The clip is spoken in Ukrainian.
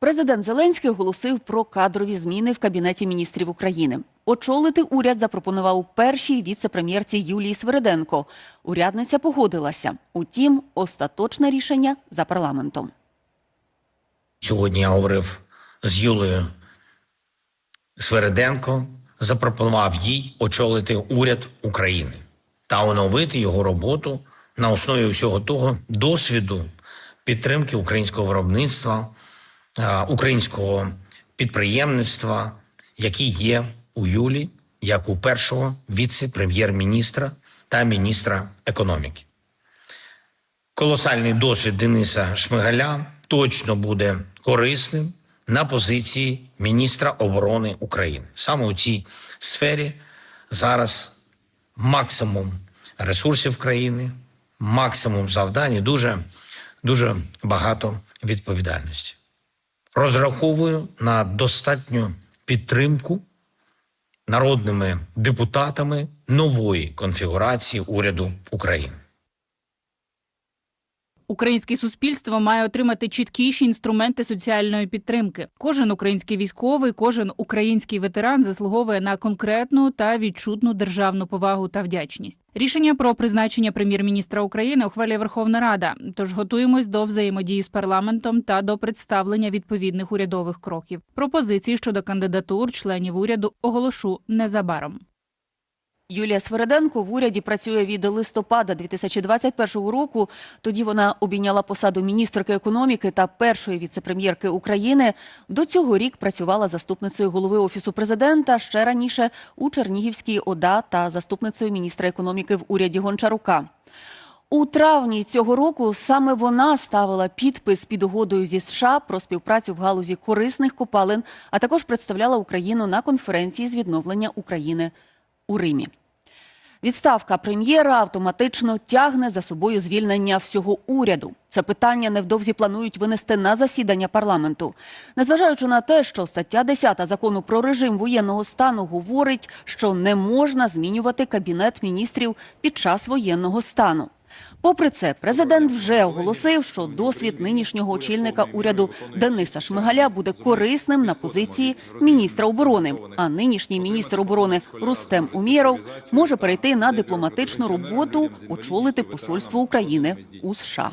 Президент Зеленський оголосив про кадрові зміни в кабінеті міністрів України. Очолити уряд запропонував першій віце-прем'єрці Юлії Свириденко. Урядниця погодилася. Утім, остаточне рішення за парламентом. Сьогодні я говорив з Юлею Свериденко, запропонував їй очолити уряд України та оновити його роботу на основі всього того досвіду підтримки українського виробництва, українського підприємництва, який є у Юлі, як у першого віце-прем'єр-міністра та міністра економіки колосальний досвід Дениса Шмигаля точно буде корисним на позиції міністра оборони України. Саме у цій сфері зараз максимум ресурсів країни, максимум завдань і дуже, дуже багато відповідальності. Розраховую на достатню підтримку народними депутатами нової конфігурації уряду України. Українське суспільство має отримати чіткіші інструменти соціальної підтримки. Кожен український військовий, кожен український ветеран заслуговує на конкретну та відчутну державну повагу та вдячність. Рішення про призначення прем'єр-міністра України ухвалює Верховна Рада. Тож готуємось до взаємодії з парламентом та до представлення відповідних урядових кроків. Пропозиції щодо кандидатур членів уряду оголошу незабаром. Юлія Свириденко в уряді працює від листопада 2021 року. Тоді вона обійняла посаду міністерки економіки та першої віцепрем'єрки України. До цього рік працювала заступницею голови офісу президента. Ще раніше у Чернігівській ОДА та заступницею міністра економіки в уряді Гончарука. У травні цього року саме вона ставила підпис під угодою зі США про співпрацю в галузі корисних копалин, а також представляла Україну на конференції з відновлення України у Римі. Відставка прем'єра автоматично тягне за собою звільнення всього уряду. Це питання невдовзі планують винести на засідання парламенту. Незважаючи на те, що стаття 10 закону про режим воєнного стану говорить, що не можна змінювати кабінет міністрів під час воєнного стану. Попри це, президент вже оголосив, що досвід нинішнього очільника уряду Дениса Шмигаля буде корисним на позиції міністра оборони. А нинішній міністр оборони Рустем Умєров може перейти на дипломатичну роботу, очолити посольство України у США.